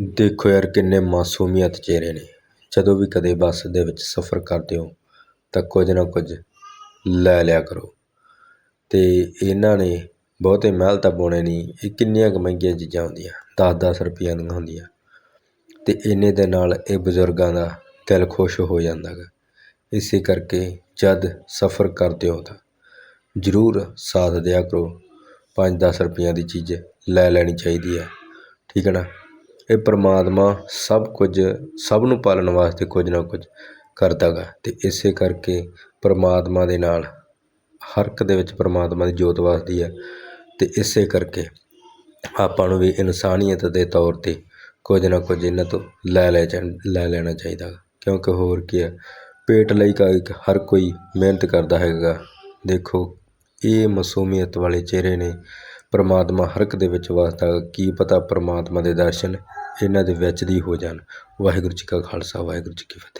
ਦੇਖੋ ਯਾਰ ਕਿੰਨੇ ਮਾਸੂਮੀਅਤ ਚਿਹਰੇ ਨੇ। ਜਦੋਂ ਵੀ ਕਦੇ ਬੱਸ ਦੇ ਵਿੱਚ ਸਫ਼ਰ ਕਰਦੇ ਹੋ, ਤਾਂ ਕੁਝ ਨਾ ਕੁਝ ਲੈ ਲਿਆ ਕਰੋ। ਅਤੇ ਇਹਨਾਂ ਨੇ ਬਹੁਤੇ ਮਹਿਲ ਤਾਂ ਪਾਉਣੇ ਨਹੀਂ, ਇਹ ਕਿੰਨੀਆਂ ਕੁ ਮਹਿੰਗੀਆਂ ਚੀਜ਼ਾਂ ਹੁੰਦੀਆਂ ਦਸ ਦਸ ਰੁਪਈਆਂ ਦੀਆਂ ਹੁੰਦੀਆਂ। ਅਤੇ ਇੰਨੇ ਦੇ ਨਾਲ ਇਹ ਬਜ਼ੁਰਗਾਂ ਦਾ ਦਿਲ ਖੁਸ਼ ਹੋ ਜਾਂਦਾ ਗਾ। ਇਸੇ ਕਰਕੇ ਜਦ ਸਫ਼ਰ ਕਰਦੇ ਹੋ ਤਾਂ ਜ਼ਰੂਰ ਸਾਥ ਦਿਆ ਕਰੋ। ਪੰਜ ਦਸ ਰੁਪਈਆਂ ਦੀ ਚੀਜ਼ ਲੈ ਲੈਣੀ ਚਾਹੀਦੀ ਹੈ। ਠੀਕ ਹੈ ਨਾ? ਇਹ ਪਰਮਾਤਮਾ ਸਭ ਕੁਝ, ਸਭ ਨੂੰ ਪਾਲਣ ਵਾਸਤੇ ਕੁਝ ਨਾ ਕੁਝ ਕਰਦਾ ਗਾ ਅਤੇ ਇਸੇ ਕਰਕੇ ਪਰਮਾਤਮਾ ਦੇ ਨਾਲ, ਹਰ ਇੱਕ ਦੇ ਵਿੱਚ ਪਰਮਾਤਮਾ ਦੀ ਜੋਤ ਵੱਸਦੀ ਹੈ ਅਤੇ ਇਸੇ ਕਰਕੇ ਆਪਾਂ ਨੂੰ ਵੀ ਇਨਸਾਨੀਅਤ ਦੇ ਤੌਰ 'ਤੇ ਕੁਝ ਨਾ ਕੁਝ ਇਹਨਾਂ ਤੋਂ ਲੈ ਲੈ ਜਾ ਲੈ ਲੈਣਾ ਚਾਹੀਦਾ। ਕਿਉਂਕਿ ਹੋਰ ਕੀ ਹੈ ਪੇਟ ਲਈ ਕਾ ਹਰ ਕੋਈ ਮਿਹਨਤ ਕਰਦਾ ਹੈਗਾ। ਦੇਖੋ, ਇਹ ਮਾਸੂਮੀਅਤ ਵਾਲੇ ਚਿਹਰੇ ਨੇ। ਪਰਮਾਤਮਾ ਹਰ ਇੱਕ ਦੇ ਵਿੱਚ ਵਸਦਾ ਕੀ ਪਤਾ ਪਰਮਾਤਮਾ ਦੇ ਦਰਸ਼ਨ ਇਹਨਾਂ ਦੇ ਵਿੱਚ ਦੀ ਹੋ ਜਾਣ। ਵਾਹਿਗੁਰੂ ਜੀ ਕਾ ਖਾਲਸਾ ਵਾਹਿਗੁਰੂ ਜੀ ਕੀ ਫਤਿਹ।